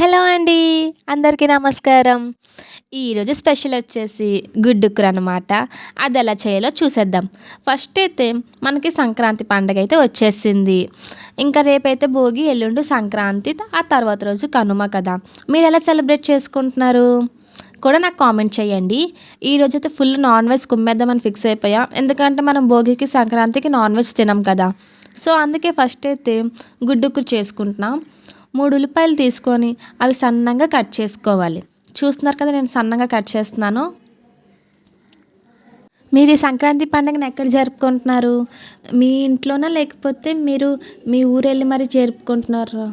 Hello అండి అందరికీ నమస్కారం. ఈరోజు స్పెషల్ వచ్చేసి గుడ్డుకుర అనమాట అది ఎలా చేయాలో చూసేద్దాం. ఫస్ట్ అయితే మనకి సంక్రాంతి పండగ అయితే వచ్చేసింది. ఇంకా రేపైతే భోగి ఎల్లుండి సంక్రాంతి ఆ తర్వాత రోజు కనుమ కదా. మీరు ఎలా సెలబ్రేట్ చేసుకుంటున్నారు? కూడా నాకు కామెంట్ చేయండి. ఈరోజు అయితే ఫుల్ నాన్ వెజ్ కుమ్మేద్దామని ఫిక్స్ అయిపోయాం. ఎందుకంటే మనం భోగికి సంక్రాంతికి నాన్ వెజ్ తినాం కదా. సో అందుకే ఫస్ట్ అయితే గుడ్డుకు చేసుకుంటున్నాం. మూడు ఉల్లిపాయలు తీసుకొని అవి సన్నంగా కట్ చేసుకోవాలి. చూస్తున్నారు కదా నేను సన్నగా కట్ చేస్తున్నాను. మీరు ఈ సంక్రాంతి పండుగను ఎక్కడ జరుపుకుంటున్నారు? మీ ఇంట్లోనా లేకపోతే మీరు మీ ఊరు వెళ్ళి మరి జరుపుకుంటున్నారా?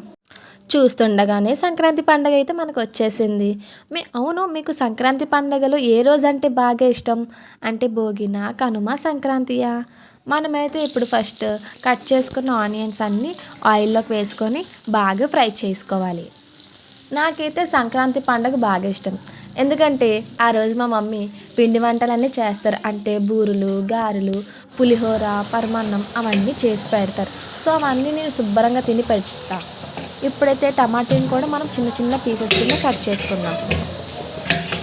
చూస్తుండగానే సంక్రాంతి పండుగ అయితే మనకు వచ్చేసింది. మీ అవును మీకు సంక్రాంతి పండగలో ఏ రోజు అంటే బాగా ఇష్టం? అంటే భోగిన కనుమ సంక్రాంతియా? మనమైతే ఇప్పుడు ఫస్ట్ కట్ చేసుకున్న ఆనియన్స్ అన్నీ ఆయిల్లోకి వేసుకొని బాగా ఫ్రై చేసుకోవాలి. నాకైతే సంక్రాంతి పండుగ బాగా ఇష్టం. ఎందుకంటే ఆ రోజు మా మమ్మీ పిండి వంటలన్నీ చేస్తారు. అంటే బూరెలు గారెలు పులిహోర పరమాన్నం అవన్నీ చేసి పెడతారు. సో అవన్నీ నేను శుభ్రంగా తిని పెడతాను ఇప్పుడైతే టమాటీని కూడా మనం చిన్న చిన్న పీసెస్ కింద కట్ చేసుకున్నాం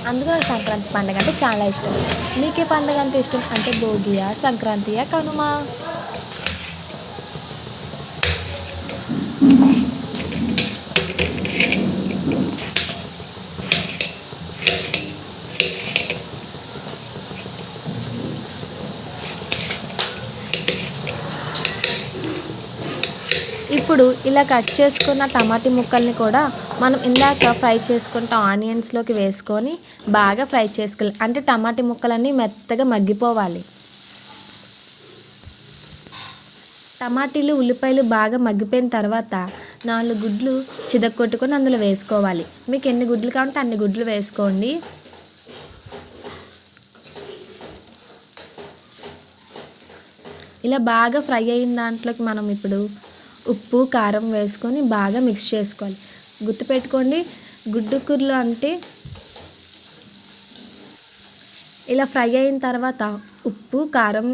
అందుకే సంక్రాంతి పండుగ అంటే చాలా ఇష్టం. మీకే పండుగ అంటే ఇష్టం? అంటే భోగియా సంక్రాంతియా కనుమ? ఇప్పుడు ఇలా కట్ చేసుకున్న టమాటీ ముక్కల్ని కూడా మనం ఇందాక ఫ్రై చేసుకుంట ఆనియన్స్లోకి వేసుకొని బాగా ఫ్రై చేసుకోవాలి. అంటే టమాటీ ముక్కలన్నీ మెత్తగా మగ్గిపోవాలి. టమాటీలు ఉల్లిపాయలు బాగా మగ్గిపోయిన తర్వాత నాలుగు గుడ్లు చిదక్కొట్టుకొని అందులో వేసుకోవాలి. మీకు ఎన్ని గుడ్లు కావాలంటే అన్ని గుడ్లు వేసుకోండి. ఇలా బాగా ఫ్రై అయిన దాంట్లోకి మనం ఇప్పుడు ఉప్పు కారం వేసుకొని బాగా మిక్స్ చేసుకోవాలి. గుర్తుపెట్టుకోండి గుడ్డు కూరలు అంటే ఇలా ఫ్రై అయిన తర్వాత ఉప్పు కారం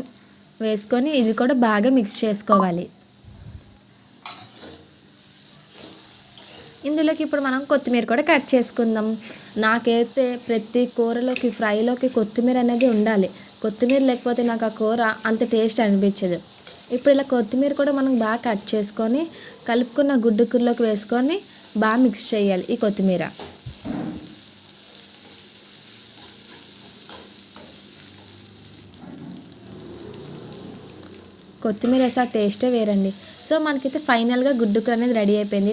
వేసుకొని ఇది కూడా బాగా మిక్స్ చేసుకోవాలి. ఇందులోకి ఇప్పుడు మనం కొత్తిమీర కూడా కట్ చేసుకుందాం. నాకైతే ప్రతి కూరలోకి ఫ్రైలోకి కొత్తిమీర అనేది ఉండాలి. కొత్తిమీర లేకపోతే నాకు ఆ కూర అంత టేస్ట్ అనిపించదు. ఇప్పుడు ఇలా కొత్తిమీర కూడా మనం బాగా కట్ చేసుకొని కలుపుకున్న గుడ్డు కూరలోకి వేసుకొని బాగా మిక్స్ చేయాలి ఈ కొత్తిమీర. కొత్తిమీర వేస్తే టేస్టే వేరండి. సో మనకైతే ఫైనల్గా గుడ్డు కూర అనేది రెడీ అయిపోయింది.